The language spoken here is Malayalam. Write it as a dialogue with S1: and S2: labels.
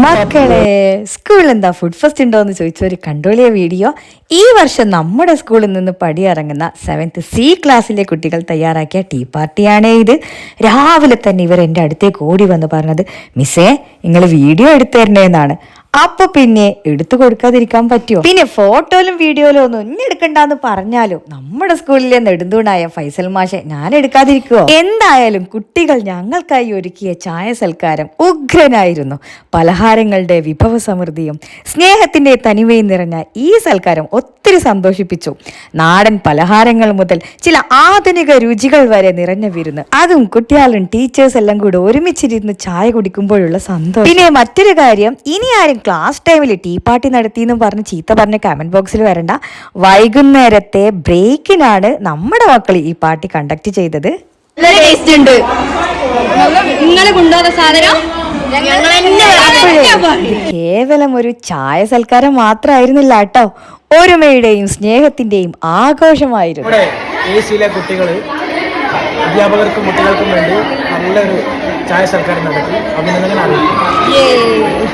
S1: മക്കളെ സ്കൂളിൽ എന്താ ഫുഡ് ഫസ്റ്റ് ഉണ്ടോ എന്ന് ചോദിച്ച ഒരു കണ്ടോളിയ വീഡിയോ ഈ വർഷം നമ്മുടെ സ്കൂളിൽ നിന്ന് പടിയിറങ്ങുന്ന സെവൻത്ത് സി ക്ലാസ്സിലെ കുട്ടികൾ തയ്യാറാക്കിയ ടീ പാർട്ടിയാണ് ഇത്. രാവിലെ തന്നെ ഇവർ എന്റെ അടുത്തേക്ക് ഓടി വന്ന് പറഞ്ഞത് മിസ്സേ നിങ്ങൾ വീഡിയോ എടുത്തു തരണേ എന്നാണ് അപ്പൊ പിന്നെ എടുത്തു കൊടുക്കാതിരിക്കാൻ പറ്റുമോ പിന്നെ ഫോട്ടോയിലും വീഡിയോയിലും ഒന്നും ഒന്നും എടുക്കണ്ടെന്ന് പറഞ്ഞാലും നമ്മുടെ സ്കൂളിലെ നെടുന്തൂണായ ഫൈസൽ മാഷെ ഞാൻ എടുക്കാതിരിക്കുവോ? എന്തായാലും കുട്ടികൾ ഞങ്ങൾക്കായി ഒരുക്കിയ ചായ സൽക്കാരം ഉഗ്രനായിരുന്നു. പലഹാരങ്ങളുടെ വിഭവ സമൃദ്ധിയും സ്നേഹത്തിന്റെ തനിമയും നിറഞ്ഞ ഈ സൽക്കാരം ഒത്തിരി സന്തോഷിപ്പിച്ചു. നാടൻ പലഹാരങ്ങൾ മുതൽ ചില ആധുനിക രുചികൾ വരെ നിറഞ്ഞ വിരുന്ന്. അതും കുട്ടികളും ടീച്ചേഴ്സ് എല്ലാം കൂടെ ഒരുമിച്ചിരുന്ന് ചായ കുടിക്കുമ്പോഴുള്ള സന്തോഷം. പിന്നെ മറ്റൊരു കാര്യം ഇനി ആരും ക്ലാസ് ടൈമിൽ ടീ പാർട്ടി നടത്തി എന്നും പറഞ്ഞ് ചീത്ത പറഞ്ഞ കമന്റ് ബോക്സിൽ വരണ്ട. വൈകുന്നേരത്തെ ബ്രേക്കിനാണ് നമ്മുടെ മക്കൾ ഈ പാർട്ടി കണ്ടക്ട് ചെയ്തത്. കേവലം ഒരു ചായ സൽക്കാരം മാത്രമായിരുന്നില്ല കേട്ടോ. ഒരുമയുടെയും സ്നേഹത്തിന്റെയും ആഘോഷമായിരുന്നു.
S2: കുട്ടികൾ അധ്യാപകർക്കും കുട്ടികൾക്കും വേണ്ടി നല്ലൊരു ചായ സൽക്കാരം നടത്തി. അഭിനന്ദനങ്ങൾ അറിയിക്കും